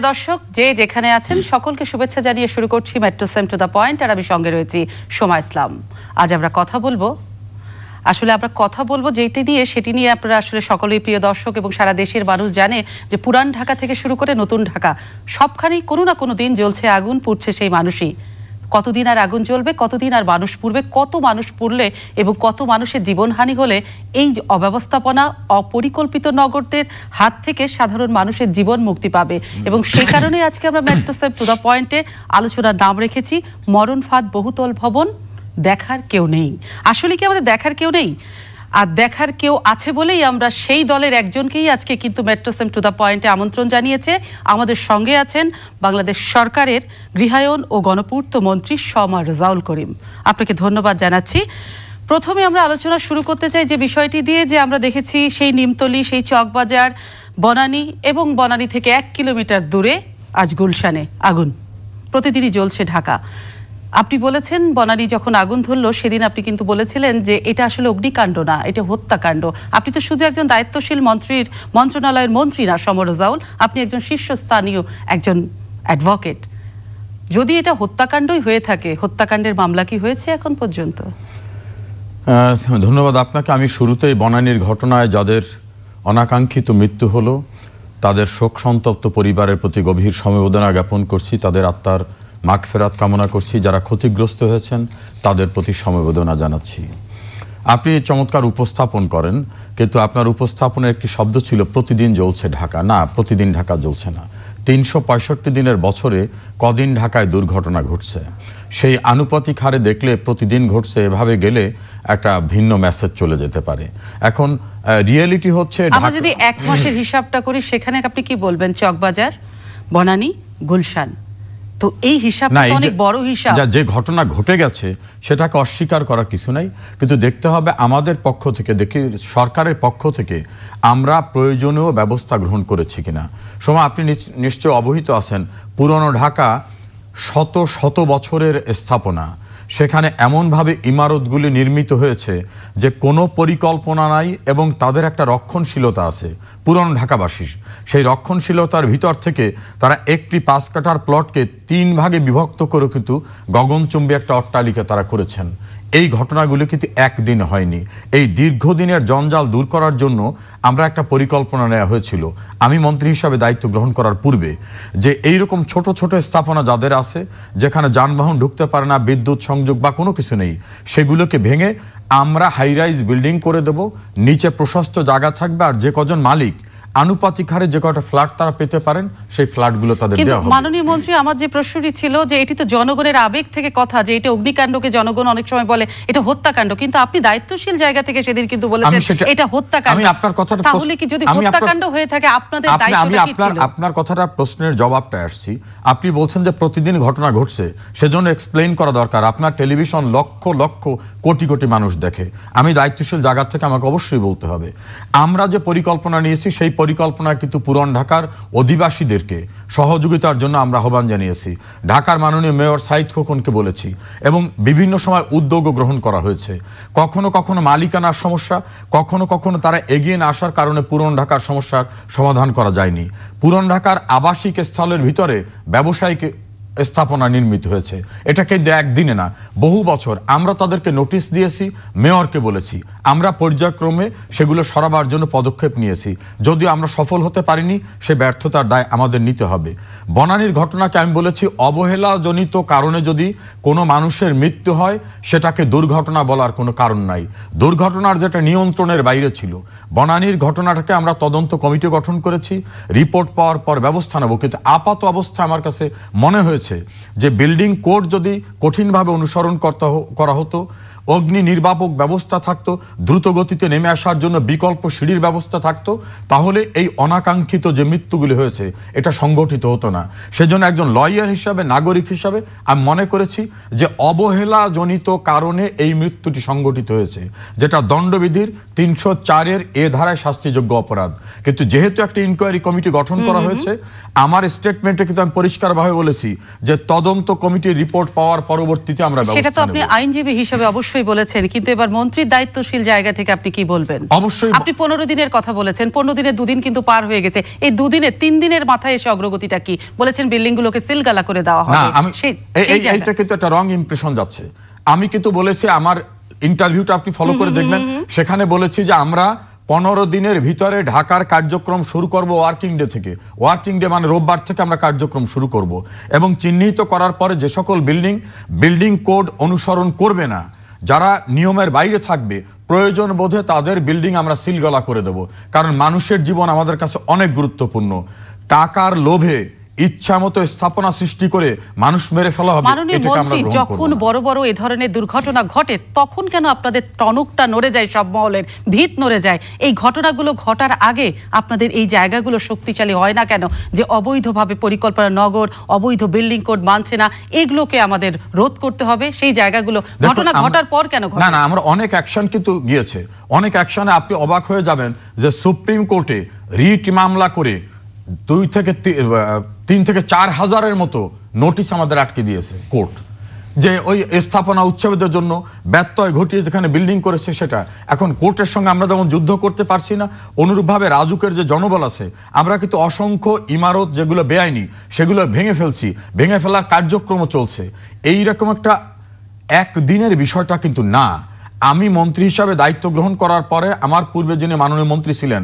প্রিয় দর্শক, যে যেখানে আছেন, সকলকে শুভেচ্ছা জানিয়ে শুরু করছি metro same to the point আর আমি সঙ্গে রয়েছি সোমা ইসলাম। আজ আমরা কথা বলব। আসলে আমরা কথা বলব যেটি নিয়ে, সেটি নিয়ে আপনারা আসলে সকলেই প্রিয় দর্শক এবং সারা দেশের মানুষ জানে যে পুরান ঢাকা থেকে শুরু করে নতুন ঢাকা, সবখানেই কোনো না কোনো দিন জ্বলছে আগুন, পুড়ছে সেই মানুষই। কতদিন আর আগুন জ্বলবে, কতদিন আর মানুষ পুড়বে, কত মানুষ পুড়লে এবং কত মানুষের জীবনহানি হলে এই অব্যবস্থাপনা, অপরিকল্পিত নগরদের হাত থেকে সাধারণ মানুষের জীবন মুক্তি পাবে। এবং সেই কারণে আজকে আমরা মেট্রো সেভ টু দ্য পয়েন্টে আলোচনার নাম রেখেছি, মরণ ফাঁদ বহুতল ভবন, দেখার কেউ নেই। আসলে কি আমাদের দেখার কেউ নেই? আর দেখার কেউ আছে বলেই আমরা সেই দলের একজনকেই আজকে কিন্তু মেট্রোসেম টু দ্য পয়েন্টে আমন্ত্রণ জানিয়েছে। আমাদের সঙ্গে আছেন বাংলাদেশ সরকারের গৃহায়ন ও গণপূর্ত মন্ত্রী শমা রেজাউল করিম। আপনাকে ধন্যবাদ জানাচ্ছি। প্রথমে আমরা আলোচনা শুরু করতে চাই যে বিষয়টি দিয়ে যে আমরা দেখেছি সেই নিমতলি, সেই চকবাজার, বনানী এবং বনানী থেকে এক কিলোমিটার দূরে আজ গুলশানে আগুন। প্রতিদিনই জ্বলছে ঢাকা। আপনি বলেছেন, বনানী যখন আগুন ধরলো, সেদিন আপনি কিন্তু বলেছিলেন যে এটা আসলে অগ্নিকাণ্ড না, এটা হত্যাকাণ্ড। আপনি তো শুধু একজন দায়িত্বশীল মন্ত্রীর, মন্ত্রণালয়ের মন্ত্রী না সমরজাউল আপনি একজন শীর্ষস্থানীয় একজন অ্যাডভোকেট যদি এটা হত্যাকাণ্ডই হয়ে থাকে, হত্যাকাণ্ডের মামলা কি হয়েছে এখন পর্যন্ত? ধন্যবাদ আপনাকে। আমি শুরুতেই বনানীর ঘটনায় যাদের অনাকাঙ্ক্ষিত মৃত্যু হলো, তাদের শোক সন্তপ্ত পরিবারের প্রতি গভীর সমবেদনা জ্ঞাপন করছি, তাদের আত্মার মাগফেরাত কামনা করছি। যারা ক্ষতিগ্রস্ত হয়েছেন তাদের প্রতি সমবেদনা জানাচ্ছি। আপনি চমৎকার উপস্থাপন করেন কিন্তু আপনার উপস্থাপনের একটি শব্দ ছিল প্রতিদিন জ্বলছে ঢাকা। না প্রতিদিন ঢাকা জ্বলছে না। তিনশো পঁয়ষট্টি দিনের বছরে কদিন ঢাকায় দুর্ঘটনা ঘটছে। সেই আনুপাতিক হারে দেখলে প্রতিদিন ঘটছে এভাবে গেলে একটা ভিন্ন মেসেজ চলে যেতে পারে। এখন রিয়েলিটি হচ্ছে আমরা যদি এক মাসের হিসাবটা করি সেখানে আপনি কি বলবেন? চকবাজার বনানী গুলশান। তো এই হিসাবটা এই অনেক বড় হিসাব। যা- যে ঘটনা ঘটে গেছে সেটাকে অস্বীকার করার কিছু নাই। কিন্তু দেখতে হবে আমাদের পক্ষ থেকে দেখি সরকারের পক্ষ থেকে আমরা প্রয়োজনীয় ব্যবস্থা গ্রহণ করেছি কিনা। সময় আপনি নিশ্চয় অবহিত আছেন। পুরনো ঢাকা শত শত বছরের স্থাপনা। সেখানে এমনভাবে ইমারতগুলি নির্মিত হয়েছে যে কোনো পরিকল্পনা নাই এবং তাদের একটা রক্ষণশীলতা আছে। পুরনো ঢাকাবাসীর। সেই রক্ষণশীলতার ভিতর থেকে তারা একটি পাঁচ কাটার প্লটকে তিন ভাগে বিভক্ত করে কিন্তু গগনচুম্বী একটা অট্টালিকা তারা করেছেন। এই ঘটনাগুলো কিন্তু একদিন হয়নি। এই দীর্ঘদিনের জঞ্জাল দূর করার জন্য আমরা একটা পরিকল্পনা নেওয়া হয়েছিল। আমি মন্ত্রী হিসাবে দায়িত্ব গ্রহণ করার পূর্বে যে এই রকম ছোট ছোট স্থাপনা যাদের আছে, যেখানে যানবাহন ঢুকতে পারে না, বিদ্যুৎ সংযোগ বা কোনো কিছু নেই, সেগুলোকে ভেঙে আমরা হাইরাইজ বিল্ডিং করে দেব, নিচে প্রশস্ত জায়গা থাকবে আর যে কজন মালিক আনুপাতিক হারে যে কটা ফ্ল্যাট তারা পেতে পারেন সেই ফ্ল্যাটগুলো তাদের কিন্তু মাননীয় মন্ত্রী আমার যে প্রশ্নটি ছিল যে এটি তো জনগণের আবেগ থেকে কথা যে এটা অগ্নিকাণ্ডকে জনগণ অনেক সময় বলে এটা হত্যাকাণ্ড কিন্তু আপনি দায়িত্বশীল জায়গা থেকে সেদিন কিন্তু বলেছেন এটা হত্যাকাণ্ড। আমি আপনার কথাটা তাহলে কি যদি হত্যাকাণ্ড হয়ে থাকে আপনাদের আপনি আমি আপনার কথাটা প্রশ্নের জবাবটা আসছি। আপনি বলছেন যে প্রতিদিন ঘটনা ঘটছে সেজন্য এক্সপ্লেইন করা দরকার। আপনার টেলিভিশন লক্ষ লক্ষ কোটি কোটি মানুষ দেখে। আমি দায়িত্বশীল জায়গা থেকে আমাকে অবশ্যই বলতে হবে। আমরা যে পরিকল্পনা নিয়েছি সেই পরিকল্পনা কিন্তু পুরন ঢাকার অধিবাসীদেরকে সহযোগিতার জন্য আমরা আহ্বান জানিয়েছি। ঢাকার মাননীয় মেয়র সাইদ খোকনকে বলেছি এবং বিভিন্ন সময় উদ্যোগও গ্রহণ করা হয়েছে। কখনো কখনো মালিকানার সমস্যা, কখনো কখনো তারা এগিয়ে না আসার কারণে পুরন ঢাকার সমস্যার সমাধান করা যায়নি। পুরন ঢাকার আবাসিক স্থলের ভিতরে ব্যবসায়িক স্থাপনা নির্মিত হয়েছে। এটাকে যে একদিনে না, বহু বছর। আমরা তাদেরকে নোটিশ দিয়েছি, মেয়রকে বলেছি। আমরা পর্যায়ক্রমে সেগুলো সরাবার জন্য পদক্ষেপ নিয়েছি। যদিও আমরা সফল হতে পারিনি, সে ব্যর্থতার দায় আমাদের নিতে হবে। বনানির ঘটনাকে আমি বলেছি, অবহেলাজনিত কারণে যদি কোনো মানুষের মৃত্যু হয়, সেটাকে দুর্ঘটনা বলার কোনো কারণ নাই। দুর্ঘটনার যেটা নিয়ন্ত্রণের বাইরে ছিল। বনানির ঘটনাটাকে আমরা তদন্ত কমিটি গঠন করেছি। রিপোর্ট পাওয়ার পর ব্যবস্থা নেব। কিন্তু আপাত অবস্থা আমার কাছে মনে হয়েছে যে বিল্ডিং কোড যদি কঠিনভাবে অনুসরণ করতে করা হতো অগ্নি নির্বাপক ব্যবস্থা থাকতো দ্রুত গতিতে নেমে আসার জন্য বিকল্প সিঁড়ির ব্যবস্থা থাকতো তাহলে এই অনাকাঙ্ক্ষিত যে মৃত্যুগুলি হয়েছে এটা সংগঠিত হতো না। সেজন্য একজন লয়ার হিসাবে নাগরিক হিসাবে আমি মনে করেছি যে অবহেলাজনিত কারণে এই মৃত্যুটি সংগঠিত হয়েছে যেটা দণ্ডবিধির তিনশো চারের এ ধারায় শাস্তিযোগ্য অপরাধ। কিন্তু যেহেতু একটা ইনকোয়ারি কমিটি গঠন করা হয়েছে আমার স্টেটমেন্টে কিন্তু আমি পরিষ্কারভাবে বলেছি যে তদন্ত কমিটির রিপোর্ট পাওয়ার পরবর্তীতে আমরা সেটা তো আপনি আইনজীবী হিসেবে অবশ্যই নিশ্চয়ই বলেছেন কিন্তু এবার মন্ত্রীর দায়িত্বশীল জায়গা থেকে আপনি কি বলবেন? অবশ্যই আপনি পনেরো দিনের কথা বলেছেন পনেরো দিনের দুদিন কিন্তু পার হয়ে গেছে। এই দুদিনে তিন দিনের মাথায় এসে অগ্রগতিটা কি? বলেছেন বিল্ডিং গুলোকে সিলগালা করে দেওয়া হবে। এইটা কিন্তু একটা রং ইমপ্রেশন যাচ্ছে। আমি কিন্তু বলেছি আমার ইন্টারভিউটা আপনি ফলো করে দেখবেন। সেখানে বলেছি যে আমরা পনেরো দিনের ভিতরে ঢাকার কার্যক্রম শুরু করব ওয়ার্কিং ডে থেকে। ওয়ার্কিং ডে মানে রোববার থেকে আমরা কার্যক্রম শুরু করব। এবং চিহ্নিত করার পরে যে সকল বিল্ডিং বিল্ডিং কোড অনুসরণ করবে না যারা নিয়মের বাইরে থাকবে, প্রয়োজন বোধে তাদের বিল্ডিং আমরা সিলগলা করে দেব। কারণ মানুষের জীবন আমাদের কাছে অনেক গুরুত্বপূর্ণ। টাকার লোভে ইচ্ছা মতো স্থাপনা সৃষ্টি করে মানুষ মেরে ফেলা হবে মাননীয় মন্ত্রী যখন বড় বড় এ ধরনের দুর্ঘটনা ঘটে তখন কেন আপনাদের টনকটা নড়ে যায় সব মহলের ভিত নড়ে যায়? এই ঘটনাগুলো ঘটার আগে আপনাদের এই জায়গাগুলো শক্তিশালী হয় না কেন? যে অবৈধভাবে পরিকল্পনা নগর অবৈধ বিল্ডিং কোড মানছে না এগুলোকে আমাদের রোধ করতে হবে সেই জায়গাগুলো ঘটনা ঘটার পর কেন না না আমরা অনেক অ্যাকশন কিন্তু গিয়েছে। অনেক অ্যাকশনে আপনি অবাক হয়ে যাবেন যে সুপ্রিম কোর্টে রিট মামলা করে দুই থেকে তিন থেকে চার হাজারের মতো নোটিশ আমাদের আটকে দিয়েছে কোর্ট। যে ওই স্থাপনা উচ্ছেদের জন্য ব্যত্যয় ঘটিয়ে যেখানে বিল্ডিং করেছে সেটা। এখন কোর্টের সঙ্গে আমরা যেমন যুদ্ধ করতে পারছি না। অনুরূপভাবে রাজুকের যে জনবল আছে, আমরা কিন্তু অসংখ্য ইমারত যেগুলো বেআইনি, সেগুলো ভেঙে ফেলছি, ভেঙে ফেলার কার্যক্রম চলছে। এই রকম একটা একদিনের বিষয়টা কিন্তু না। আমি মন্ত্রী হিসাবে দায়িত্ব গ্রহণ করার পরে আমার পূর্বে যিনি মাননীয় মন্ত্রী ছিলেন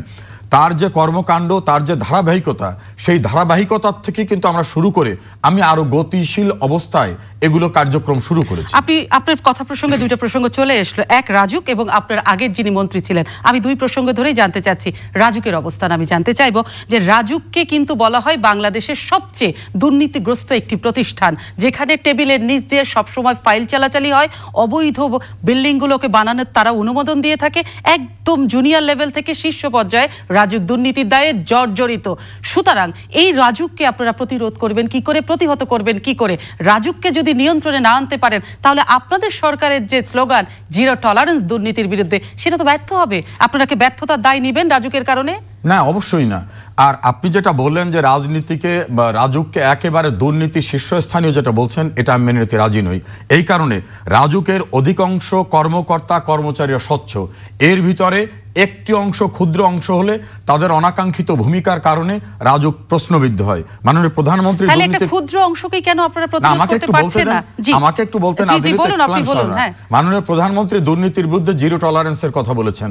তার যে কর্মকাণ্ড, তার যে ধারাবাহিকতা, সেই ধারাবাহিকতার থেকে কিন্তু আমরা শুরু করে আমি আরও গতিশীল অবস্থায় এগুলো কার্যক্রম শুরু করেছি। আপনি, আপনার কথা প্রসঙ্গে, দুইটা প্রসঙ্গ চলে আসলো এক, রাজুক এবং আপনার আগের যিনি মন্ত্রী ছিলেন। আমি দুই প্রসঙ্গ ধরেই জানতে চাচ্ছি, রাজুকের অবস্থান আমি জানতে চাইব যে রাজুককে কিন্তু বলা হয় বাংলাদেশের সবচেয়ে দুর্নীতিগ্রস্ত একটি প্রতিষ্ঠান, যেখানে টেবিলের নিচ দিয়ে সবসময় ফাইল চালাচালি হয়, অবৈধ বিল্ডিংগুলোকে বানানোর তারা অনুমোদন দিয়ে থাকে, একদম জুনিয়র লেভেল থেকে শীর্ষ পর্যায়ে রাজুক দুর্নীতির দায়ে জর্জরিত। সুতরাং এই রাজুককে আপনারা প্রতিরোধ করবেন, কি করে? প্রতিহত করবেন, কি করে? রাজুককে যদি নিয়ন্ত্রণে না আনতে পারেন, তাহলে আপনাদের সরকারের যে স্লোগান, জিরো টলারেন্স দুর্নীতির বিরুদ্ধে সেটা তো ব্যর্থ হবে। আপনারা কি ব্যর্থতার দায় নেবেন রাজুকের কারণে? না অবশ্যই না। আর আপনি যেটা বললেন যে রাজনীতিকে বা রাজুককে একেবারে দুর্নীতি শীর্ষস্থানীয় যেটা বলছেন এটা আমি মেনে নিতে রাজি নই। এই কারণে রাজুকের অধিকাংশ কর্মকর্তা কর্মচারীরা স্বচ্ছ এর ভিতরে একটি অংশ ক্ষুদ্র অংশ হলে তাদের অনাকাঙ্ক্ষিত ভূমিকার কারণে রাজুক প্রশ্নবিদ্ধ হয়। মাননীয় প্রধানমন্ত্রী ক্ষুদ্র কেন আপনারা প্রতিরোধ আমাকে করতে একটু বলতে পারছেন না আমাকে একটু না। হ্যাঁ। মাননীয় প্রধানমন্ত্রী দুর্নীতির বিরুদ্ধে জিরো টলারেন্সের কথা বলেছেন।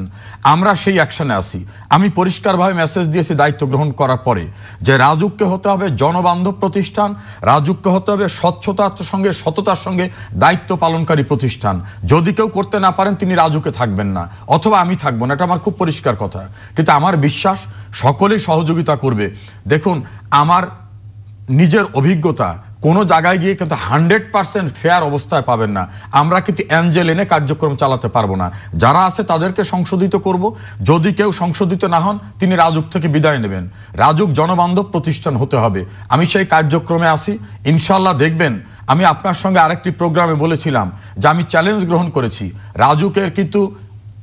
আমরা সেই অ্যাকশনে আছি। আমি পরিষ্কারভাবে মেসেজ দিয়েছি দায়িত্ব গ্রহণ করার পরে, যে রাজুককে হতে হবে জনবান্ধব প্রতিষ্ঠান, রাজুককে হতে হবে স্বচ্ছতার সঙ্গে সততার সঙ্গে দায়িত্ব পালনকারী প্রতিষ্ঠান। যদি কেউ করতে না পারেন, তিনি রাজুকে থাকবেন না, অথবা আমি থাকব না, এটা আমার খুব পরিষ্কার কথা। কিন্তু আমার বিশ্বাস, সকলেই সহযোগিতা করবে। দেখুন, আমার নিজের অভিজ্ঞতা কোনো জায়গায় গিয়ে কিন্তু হান্ড্রেড পার্সেন্ট ফেয়ার অবস্থায় পাবেন না। আমরা কিন্তু অ্যাঞ্জেল এনে কার্যক্রম চালাতে পারব না। যারা আছে তাদেরকে সংশোধিত করব। যদি কেউ সংশোধিত না হন, তিনি রাজুক থেকে বিদায় নেবেন। রাজুক জনবান্ধব প্রতিষ্ঠান হতে হবে। আমি সেই কার্যক্রমে আসি ইনশাল্লাহ দেখবেন, আমি আপনার সঙ্গে আরেকটি প্রোগ্রামে বলেছিলাম যে আমি চ্যালেঞ্জ গ্রহণ করেছি। রাজুকের কিন্তু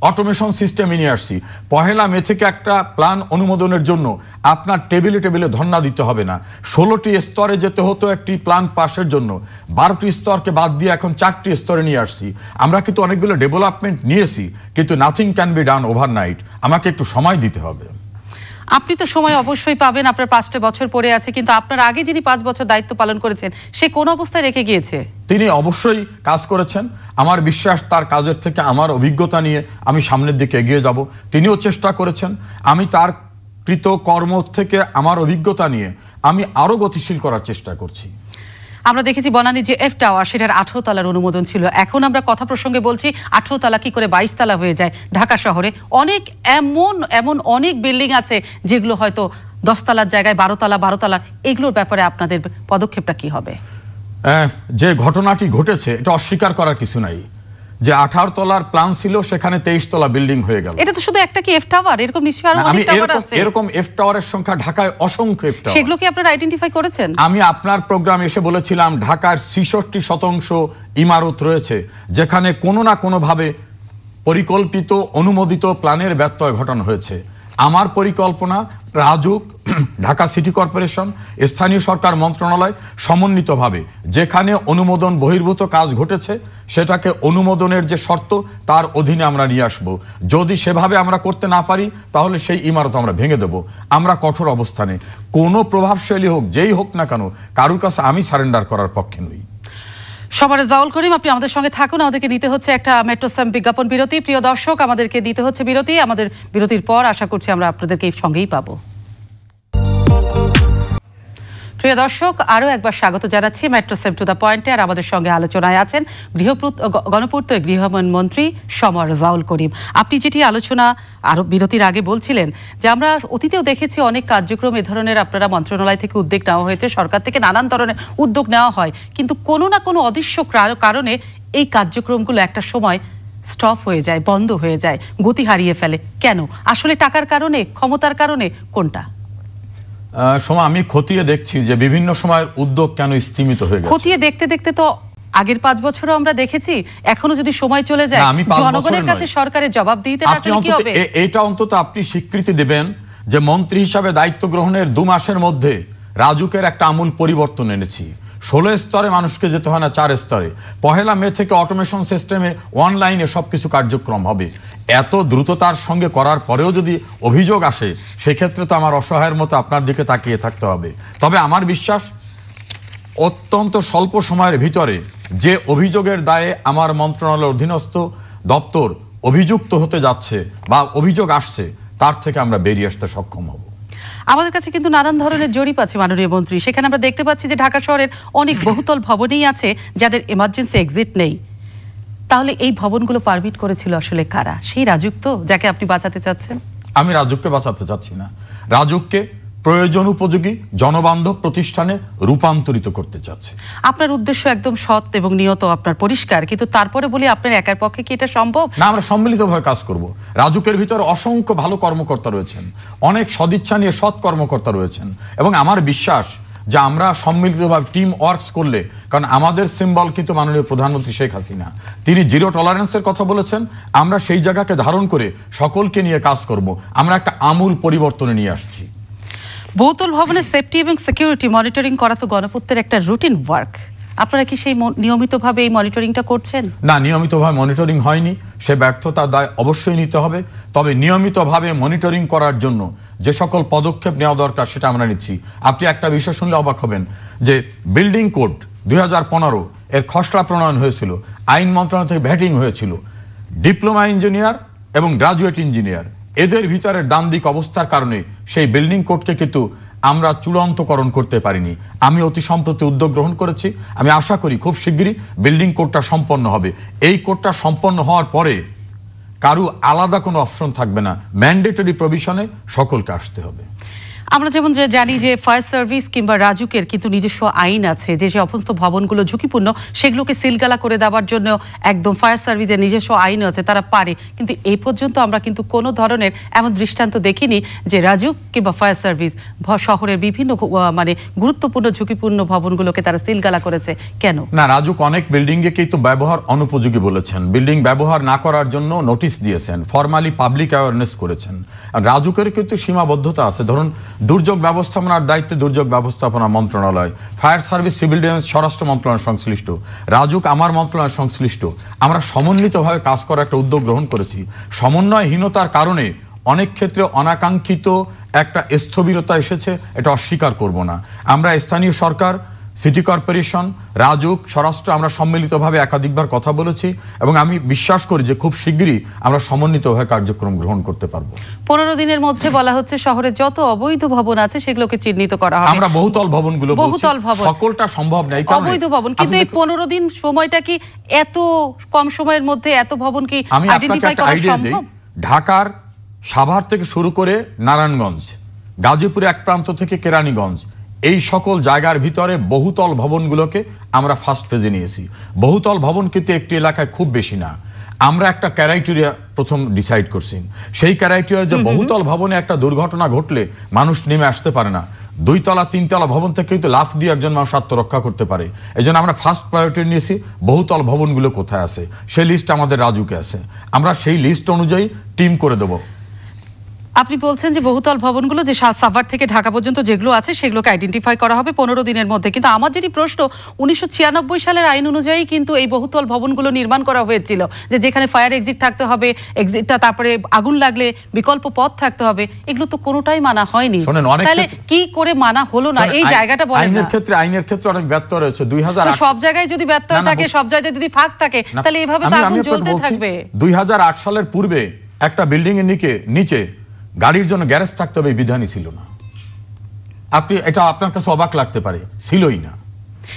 অটোমেশন সিস্টেমে নিয়ে আসছি। পহেলা মে থেকে একটা প্ল্যান অনুমোদনের জন্য আপনার টেবিলে টেবিলে ধর্ণা দিতে হবে না। ষোলোটি স্তরে যেতে হতো একটি প্ল্যান পাশের জন্য। বারোটি স্তরকে বাদ দিয়ে এখন চারটি স্তরে নিয়ে আসছি। আমরা কিন্তু অনেকগুলো ডেভেলপমেন্ট নিয়েছি, কিন্তু nothing can be done overnight আমাকে একটু সময় দিতে হবে। আপনি তো সময় অবশ্যই পাবেন, আপনার পাঁচটা বছর পরে আছে, কিন্তু আপনার আগে যিনি পাঁচ বছর দায়িত্ব পালন করেছেন, সে কোন অবস্থায় রেখে গিয়েছে? তিনি অবশ্যই কাজ করেছেন। আমার বিশ্বাস, তার কাজের থেকে আমার অভিজ্ঞতা নিয়ে আমি সামনের দিকে এগিয়ে যাব। তিনিও চেষ্টা করেছেন। আমি তার কৃত কর্ম থেকে আমার অভিজ্ঞতা নিয়ে আমি আরও গতিশীল করার চেষ্টা করছি। আমরা দেখেছি বনানী যে এফ টাওয়ার সেটার আঠেরো তালার অনুমোদন ছিল। এখন আমরা কথা প্রসঙ্গে বলছি, আঠেরো তালা কি করে বাইশ তালা হয়ে যায় ঢাকা শহরে? অনেক এমন এমন অনেক বিল্ডিং আছে যেগুলো হয়তো দশতলার জায়গায় বারো বারোতলা বারো তালা, এগুলোর ব্যাপারে আপনাদের পদক্ষেপটা কি হবে? যে ঘটনাটি ঘটেছে, এটা অস্বীকার করার কিছু নাই। যে আঠারো তলার প্ল্যান ছিল সেখানে তেইশ তলা বিল্ডিং হয়ে গেল। এটা তো শুধু একটা কি এফ টাওয়ার এরকম নিশ্চয়ই আরও অনেক টাওয়ার আছে। এরকম এফ টাওয়ারের সংখ্যা ঢাকায় অসংখ্য এফ টাওয়ার সেগুলো কি আপনারা আইডেন্টিফাই করেছেন? আমি আপনার প্রোগ্রামে এসে বলেছিলাম ঢাকার ছিষট্টি শতাংশ ইমারত রয়েছে যেখানে কোনো না কোনোভাবে পরিকল্পিত অনুমোদিত প্ল্যানের ব্যত্যয় ঘটানো হয়েছে। আমার পরিকল্পনা, রাজুক, ঢাকা সিটি কর্পোরেশন, স্থানীয় সরকার মন্ত্রণালয় সমন্বিতভাবে যেখানে অনুমোদন বহির্ভূত কাজ ঘটেছে, সেটাকে অনুমোদনের যে শর্ত, তার অধীনে আমরা নিয়ে আসব। যদি সেভাবে আমরা করতে না পারি, তাহলে সেই ইমারত আমরা ভেঙে দেব। আমরা কঠোর অবস্থানে। কোনো প্রভাবশালী হোক, যেই হোক না কেন, কারুর কাছে আমি সারেন্ডার করার পক্ষে নই। সবার জাউল করিম, আপনি আমাদের সঙ্গে থাকুন। আমাদেরকে নিতে হচ্ছে একটা মেট্রোসাম বিজ্ঞাপন বিরতি। প্রিয় দর্শক, আমাদেরকে দিতে হচ্ছে বিরতি। আমাদের বিরতির পর আশা করছি আমরা আপনাদেরকে সঙ্গেই পাবো। প্রিয় দর্শক, আরও একবার স্বাগত জানাচ্ছি মেট্রো সেভ টু দ্য পয়েন্টে আর আমাদের সঙ্গে আলোচনায় আছেন গৃহপূর্ত গণপূর্ত গৃহমন মন্ত্রী সমর জাউল করিম। আপনি যেটি আলোচনা আরও বিরতির আগে বলছিলেন যে আমরা অতীতেও দেখেছি অনেক কার্যক্রম, এ ধরনের আপনারা মন্ত্রণালয় থেকে উদ্যোগ নেওয়া হয়েছে, সরকার থেকে নানান ধরনের উদ্যোগ নেওয়া হয়। কিন্তু কোনো না কোনো অদৃশ্য কারণে এই কার্যক্রমগুলো একটা সময় স্টপ হয়ে যায়, বন্ধ হয়ে যায়, গতি হারিয়ে ফেলে। কেন? আসলে টাকার কারণে, ক্ষমতার কারণে কোনটা? সময় আমি খতিয়ে দেখছি যে বিভিন্ন সময়ের উদ্যোগ কেন স্তীমিত হয়ে গেছে। খতিয়ে দেখতে দেখতে তো আগের পাঁচ বছরও আমরা দেখেছি এখনও যদি সময় চলে যায় আমি জনগণের কাছে সরকারের জবাব দিতে কি হবে? এটা অন্তত আপনি স্বীকৃতি দেবেন যে মন্ত্রী হিসাবে দায়িত্ব গ্রহণের দু মাসের মধ্যে রাজুকের একটা আমূল পরিবর্তন এনেছি। ষোলো স্তরে মানুষকে যেতে হয় না, চার স্তরে। পহেলা মে থেকে অটোমেশন সিস্টেমে অনলাইনে সব কিছু কার্যক্রম হবে। এত দ্রুততার সঙ্গে করার পরেও যদি অভিযোগ আসে, সেক্ষেত্রে তো আমার অসহায়ের মতো আপনার দিকে তাকিয়ে থাকতে হবে। তবে আমার বিশ্বাস, অত্যন্ত স্বল্প সময়ের ভিতরে যে অভিযোগের দায়ে আমার মন্ত্রণালয়ের অধীনস্থ দপ্তর অভিযুক্ত হতে যাচ্ছে বা অভিযোগ আসছে, তার থেকে আমরা বেরিয়ে আসতে সক্ষম হব। আমাদের কাছে কিন্তু নানান ধরনের জরিপ আছে মাননীয় মন্ত্রী। সেখানে আমরা দেখতে পাচ্ছি যে ঢাকা শহরের অনেক বহুতল ভবনেই আছে যাদের এমার্জেন্সি এক্সিট নেই। তাহলে এই ভবনগুলো পারমিট করেছিল আসলে কারা? সেই রাজুক তো যাকে আপনি বাঁচাতে চাচ্ছেন? আমি রাজুককে বাঁচাতে চাচ্ছি না। রাজুককে প্রয়োজন উপযোগী জনবান্ধব প্রতিষ্ঠানে রূপান্তরিত করতে চাচ্ছে। আপনার উদ্দেশ্য একদম সৎ এবং নিয়ত আপনার পরিষ্কার কিন্তু তারপরে বলি আপনার একার পক্ষে কি এটা সম্ভব? না আমরা সম্মিলিতভাবে কাজ করব। রাজুকের ভিতর অসংখ্য ভালো কর্মকর্তা রয়েছেন অনেক সদিচ্ছা নিয়ে সৎ কর্মকর্তা রয়েছেন এবং আমার বিশ্বাস যে আমরা সম্মিলিতভাবে টিম ওয়ার্কস করলে কারণ আমাদের সিম্বল কিন্তু মাননীয় প্রধানমন্ত্রী শেখ হাসিনা। তিনি জিরো টলারেন্সের কথা বলেছেন আমরা সেই জায়গাকে ধারণ করে সকলকে নিয়ে কাজ করব। আমরা একটা আমূল পরিবর্তনে নিয়ে আসছি। বহুতল ভবনের সেফটি এবং সিকিউরিটি মনিটরিং করা তো গণপূর্তের একটা রুটিন ওয়ার্ক আপনারা কি সেই নিয়মিতভাবে এই মনিটরিংটা করছেন? না, নিয়মিতভাবে মনিটরিং হয়নি। সে ব্যর্থতার দায় অবশ্যই নিতে হবে। তবে নিয়মিতভাবে মনিটরিং করার জন্য যে সকল পদক্ষেপ নেওয়া দরকার সেটা আমরা নিচ্ছি। আপনি একটা বিষয় শুনলে অবাক হবেন যে বিল্ডিং কোড দুই হাজার পনেরো এর খসড়া প্রণয়ন হয়েছিল, আইন মন্ত্রণালয় থেকে ভ্যাটিং হয়েছিল। ডিপ্লোমা ইঞ্জিনিয়ার এবং গ্রাজুয়েট ইঞ্জিনিয়ার এদের ভিতরে ডান দিক অবস্থার কারণে সেই বিল্ডিং কোডকে কিন্তু আমরা চূড়ান্তকরণ করতে পারিনি। আমি অতি সম্প্রতি উদ্যোগ গ্রহণ করেছি। আমি আশা করি খুব শীঘ্রই বিল্ডিং কোডটা সম্পন্ন হবে। এই কোডটা সম্পন্ন হওয়ার পরে কারু আলাদা কোনো অপশন থাকবে না। ম্যান্ডেটরি প্রভিশনে সকলকে আসতে হবে। আমরা যেমন জানি যে ফায়ার সার্ভিস কিংবা রাজুকের কিন্তু নিজস্ব আইন আছে, যে যে অভ্যস্ত ভবনগুলো ঝুঁকিপূর্ণ, সেগুলোকে সিলগালা করে দেওয়ার জন্য একদম ফায়ার সার্ভিসের নিজস্ব আইন আছে, তারা পারে। কিন্তু এই পর্যন্ত আমরা কিন্তু কোনো ধরনের এমন দৃষ্টান্ত দেখিনি যে রাজুক কিংবা ফায়ার সার্ভিস শহরের বিভিন্ন মানে গুরুত্বপূর্ণ, ঝুঁকিপূর্ণ ভবনগুলোকে তারা সিলগালা করেছে। কেন? না, রাজুক অনেক বিল্ডিং এ কিন্তু ব্যবহার অনুপযোগী বলেছেন। বিল্ডিং ব্যবহার না করার জন্য নোটিশ দিয়েছেন ফর্মালি পাবলিক অ্যাওয়ারনেস করেছেন। রাজুকের কিন্তু সীমাবদ্ধতা আছে। ধরুন দুর্যোগ ব্যবস্থাপনার দায়িত্বে দুর্যোগ ব্যবস্থাপনা মন্ত্রণালয়, ফায়ার সার্ভিস, সিভিল ডিফেন্স, স্বরাষ্ট্র মন্ত্রণালয় সংশ্লিষ্ট। রাজুক আমার মন্ত্রণালয় সংশ্লিষ্ট। আমরা সমন্বিতভাবে কাজ করার একটা উদ্যোগ গ্রহণ করেছি। সমন্বয়হীনতার কারণে অনেক ক্ষেত্রে অনাকাঙ্ক্ষিত একটা স্থবিরতা এসেছে, এটা অস্বীকার করব না। আমরা স্থানীয় সরকার সিটি কর্পোরেশন রাজুক স্বরাষ্ট্র আমরা সম্মিলিতভাবে একাধিকবার কথা বলেছি এবং আমি বিশ্বাস করি যে খুব শিগগিরই আমরা সমন্বিতভাবে কার্যক্রম গ্রহণ করতে পারব। পনেরো দিনের মধ্যে বলা হচ্ছে শহরে যত অবৈধ ভবন আছে সেগুলোকে চিহ্নিত করা হবে। আমরা বহুতল ভবনগুলো। বহুতল ভবন। সকলটা সম্ভব নাই অবৈধ ভবন। কিন্তু এই পনেরো দিন সময়টা কি এত কম সময়ের মধ্যে এত ভবন কি আমি আপনাকে আইডেন্টিফাই একটা করা আইডিয়া দিই। সম্ভব ঢাকার সাভার থেকে শুরু করে নারায়ণগঞ্জ গাজীপুরে এক প্রান্ত থেকে কেরানীগঞ্জ এই সকল জায়গার ভিতরে বহুতল ভবনগুলোকে আমরা ফার্স্ট ফেজে নিয়েছি। বহুতল ভবন কিন্তু একটি এলাকায় খুব বেশি না। আমরা একটা ক্যারাইটেরিয়া প্রথম ডিসাইড করছি। সেই ক্যারাইটেরিয়া যে বহুতল ভবনে একটা দুর্ঘটনা ঘটলে মানুষ নেমে আসতে পারে না। দুইতলা তিনতলা ভবন থেকে কিন্তু লাফ দিয়ে একজন মানুষ আত্মরক্ষা করতে পারে। এই জন্য আমরা ফার্স্ট প্রায়োরিটি নিয়েছি বহুতল ভবনগুলো কোথায় আছে? সেই লিস্ট আমাদের রাজুকে আছে। আমরা সেই লিস্ট অনুযায়ী টিম করে দেবো। আপনি বলছেন যে বহুতল ভবনগুলো যে সাভার থেকে ঢাকা পর্যন্ত যেগুলো আছে সেগুলোকে আইডেন্টিফাই করা হবে পনেরো দিনের মধ্যে। কিন্তু আমার যেটি প্রশ্ন উনিশশো ছিয়ানব্বই সালের আইন অনুযায়ী কিন্তু এই বহুতল ভবনগুলো নির্মাণ করা হয়েছিল। যে যেখানে ফায়ার এক্সিট থাকতে হবে এক্সিটটা তারপরে আগুন লাগলে বিকল্প পথ থাকতে হবে এগুলো তো কোনোটাই মানা হয়নি। তাহলে কি করে মানা হলো না? এই জায়গাটা বলেন আইনের ক্ষেত্রে আইনের ক্ষেত্রে অনেক ব্যর্থ রয়েছে। দুই হাজার সব জায়গায় যদি ব্যর্থ থাকে সব জায়গায় যদি ফাঁক থাকে তাহলে এভাবে তো আগুন জ্বলতে থাকবে। দুই হাজার আট সালের পূর্বে একটা বিল্ডিং এর নিচে নিচে গাড়ির জন্য গ্যারেজ থাকতে হবে এই বিধানই ছিল না। আপনি এটা আপনার কাছে অবাক লাগতে পারে ছিলই না।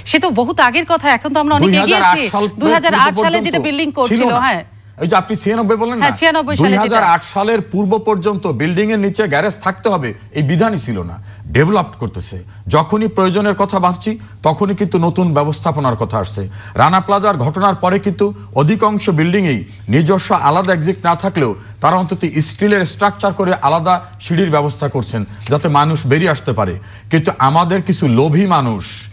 সে তো বহুত আগের কথা এখন তো আমরা অনেক 2008 এগিয়েছি। সাল দুই হাজার আট পূর্ব সালে যেটা বিল্ডিং করছিল হ্যাঁ। এই যে আপনি ছিয়ানব্বই বললেন না 96 সালে যেটা। আট সালের পূর্ব পর্যন্ত বিল্ডিং এর নিচে গ্যারেজ থাকতে হবে এই বিধানই ছিল না। ডেভেলপ করতেছে। যখনই প্রয়োজনের কথা ভাবছি, তখনই কিন্তু নতুন ব্যবস্থাপনার কথা আসছে। রানা প্লাজার ঘটনার পরে কিন্তু অধিকাংশ বিল্ডিংয়েই নিজস্ব আলাদা এক্সিট না থাকলেও তারা অন্তত স্টিলের স্ট্রাকচার করে আলাদা সিঁড়ির ব্যবস্থা করছেন, যাতে মানুষ বেরিয়ে আসতে পারে। কিন্তু আমাদের কিছু লোভী মানুষ,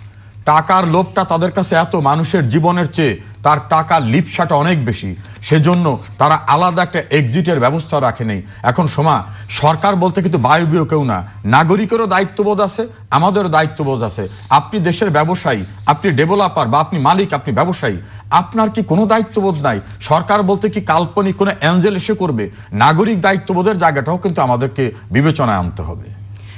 টাকার লোভটা তাদের কাছে এত মানুষের জীবনের চেয়ে তার টাকার লিপসাটা অনেক বেশি। সেজন্য তারা আলাদা একটা এক্সিটের ব্যবস্থা রাখে নেই। এখন সমা সরকার বলতে কিন্তু বায়বীয় কেউ না। নাগরিকেরও দায়িত্ববোধ আছে আমাদেরও দায়িত্ববোধ আছে। আপনি দেশের ব্যবসায়ী আপনি ডেভেলপার বা আপনি মালিক আপনি ব্যবসায়ী আপনার কি কোনো দায়িত্ববোধ নাই? সরকার বলতে কি কাল্পনিক কোনো অ্যাঞ্জেল এসে করবে? নাগরিক দায়িত্ববোধের জায়গাটাও কিন্তু আমাদেরকে বিবেচনায় আনতে হবে।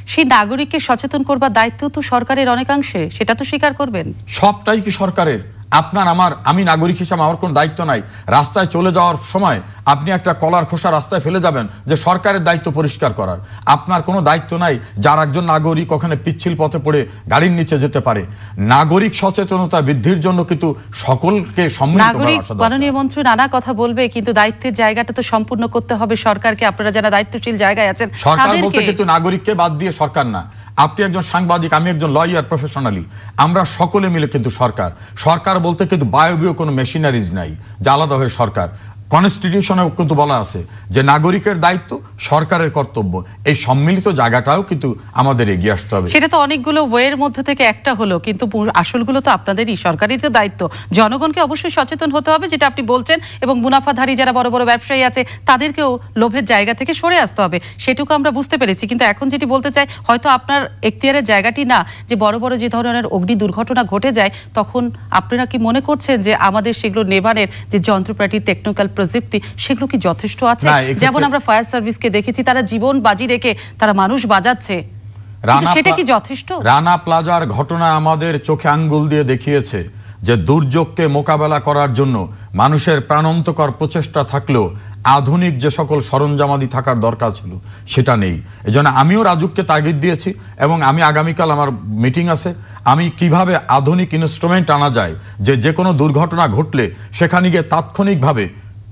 সেই নাগরিককে সচেতন করবার দায়িত্ব তো সরকারের অনেকাংশে সেটা তো স্বীকার করবেন। সবটাই কি সরকারের? আপনার আমার আমি নাগরিক হিসাবে আমার কোনো দায়িত্ব নাই। রাস্তায় চলে যাওয়ার সময় আপনি একটা কলার খোসা রাস্তায় ফেলে যাবেন যে সরকারের দায়িত্ব পরিষ্কার করার। আপনার কোনো দায়িত্ব নাই যার একজন নাগরিক ওখানে পিচ্ছিল পথে পড়ে গাড়ির নিচে যেতে পারে। নাগরিক সচেতনতা বৃদ্ধির জন্য কিন্তু সকলকে নাগরিক মাননীয় মন্ত্রী নানা কথা বলবে কিন্তু দায়িত্বের জায়গাটা তো সম্পূর্ণ করতে হবে সরকারকে। আপনারা যারা দায়িত্বশীল জায়গায় আছেন সরকার বলতে কিন্তু নাগরিককে বাদ দিয়ে সরকার না। আপনি একজন সাংবাদিক আমি একজন লয়ার প্রফেশনালি আমরা সকলে মিলে কিন্তু সরকার। সরকার বলতে কিন্তু বায়বীয় কোনো মেশিনারিজ নাই যা আলাদা হয়ে সরকার। কনস্টিটিউশনেও কিন্তু বলা আছে যে নাগরিকের দায়িত্ব, সরকারের কর্তব্য। এই সম্মিলিত জায়গাটাও কিন্তু আমাদের এগিয়ে আসতে হবে। সেটা তো অনেকগুলো ওয়ের মধ্যে থেকে একটা হলো, কিন্তু আসলগুলো তো আপনাদেরই, সরকারের তো দায়িত্ব। জনগণকে অবশ্যই সচেতন হতে হবে, যেটা আপনি বলছেন, এবং মুনাফাধারী যারা বড় বড় ব্যবসায়ী আছে, তাদেরকেও লোভের জায়গা থেকে সরে আসতে হবে। সেটুকু আমরা বুঝতে পেরেছি, কিন্তু এখন যেটি বলতে চাই, হয়তো আপনার এখতিয়ারের জায়গাটি না, যে বড় বড় যে ধরনের অগ্নি দুর্ঘটনা ঘটে যায়, তখন আপনারা কি মনে করছেন যে আমাদের সেগুলো নেভানের যে যন্ত্রপাতি টেকনিক্যাল প্রযুক্তি সেগুলো কি যথেষ্ট আছে? যেমন আমরা ফায়ার সার্ভিসকে দেখেছি তারা জীবন বাজি রেখে তারা মানুষ বাজাচ্ছে। সেটা কি যথেষ্ট? রানা প্লাজার ঘটনা আমাদের চোখে আঙ্গুল দিয়ে দেখিয়েছে যে দুর্যোগকে মোকাবেলা করার জন্য মানুষের প্রাণন্তকর প্রচেষ্টা থাকলেও আধুনিক যে সকল সরঞ্জামাদি থাকার দরকার ছিল সেটা নেই। এজন্য আমিও রাজুককে তাগিদ দিয়েছি এবং আমি আগামীকাল আমার মিটিং আছে। আমি কীভাবে আধুনিক ইনস্ট্রুমেন্ট আনা যায় যে যে কোনো দুর্ঘটনা ঘটলে সেখানে গিয়ে তাৎক্ষণিকভাবে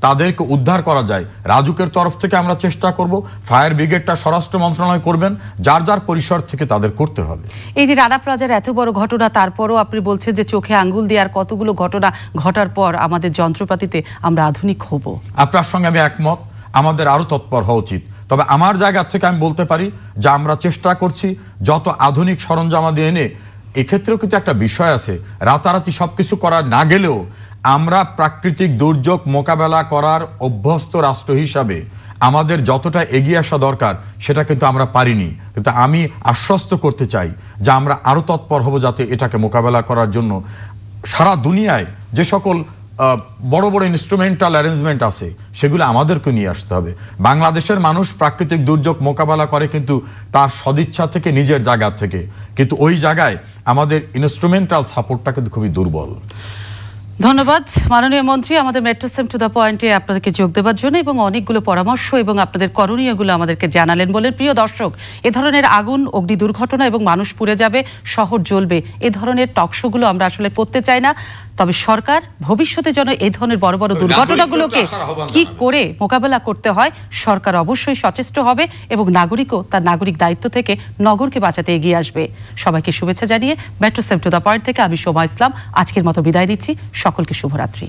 তাদেরকে উদ্ধার করা যায়। রাজুকের তরফ থেকে আমরা চেষ্টা করব ফায়ার ব্রিগেডটা স্বরাষ্ট্র মন্ত্রণালয় করবেন যার যার পরিসর থেকে তাদের করতে হবে। এই যে রানা প্লাজার এত বড় ঘটনা তারপরও আপনি বলছেন যে চোখে আঙ্গুল দিয়ে আর কতগুলো ঘটনা ঘটার পর আমাদের যন্ত্রপাতিতে আমরা আধুনিক হব। আপনার সঙ্গে আমি একমত আমাদের আরও তৎপর হওয়া উচিত। তবে আমার জায়গা থেকে আমি বলতে পারি যে আমরা চেষ্টা করছি যত আধুনিক সরঞ্জামাদি এনে এক্ষেত্রেও কিন্তু একটা বিষয় আছে রাতারাতি সব কিছু করা না গেলেও আমরা প্রাকৃতিক দুর্যোগ মোকাবেলা করার অভ্যস্ত রাষ্ট্র হিসাবে আমাদের যতটা এগিয়ে আসা দরকার, সেটা কিন্তু আমরা পারিনি। কিন্তু আমি আশ্বস্ত করতে চাই যে আমরা আরও তৎপর হব যাতে এটাকে মোকাবেলা করার জন্য। সারা দুনিয়ায় যে সকল বড় বড় ইনস্ট্রুমেন্টাল অ্যারেঞ্জমেন্ট আছে, সেগুলো আমাদেরকে নিয়ে আসতে হবে। বাংলাদেশের মানুষ প্রাকৃতিক দুর্যোগ মোকাবেলা করে কিন্তু তার সদিচ্ছা থেকে নিজের জায়গা থেকে। কিন্তু ওই জায়গায় আমাদের ইনস্ট্রুমেন্টাল সাপোর্টটা কিন্তু খুবই দুর্বল। ধন্যবাদ। মাননীয় মন্ত্রী, আমাদের মেট্রো সেম টু দ্য পয়েন্টে আপনাদেরকে যোগ দেওয়ার জন্য এবং অনেকগুলো পরামর্শ এবং আপনাদের করণীয়গুলো আমাদেরকে জানালেন বলেন। প্রিয় দর্শক, এ ধরনের আগুন, অগ্নি দুর্ঘটনা এবং মানুষ পুড়ে যাবে, শহর জ্বলবে, এ ধরনের টকশোগুলো আমরা আসলে করতে চাই না। তবে সরকার ভবিষ্যতে যেন এ ধরনের বড় বড় দুর্ঘটনাগুলোকে কি করে মোকাবেলা করতে হয় সরকার অবশ্যই সচেষ্ট হবে এবং নাগরিকও তার নাগরিক দায়িত্ব থেকে নগরকে বাঁচাতে এগিয়ে আসবে। সবাইকে শুভেচ্ছা জানিয়ে metro same to the point থেকে আমি শোভা ইসলাম। আজকের মতো বিদায় নিচ্ছি। সকলকে শুভরাত্রি।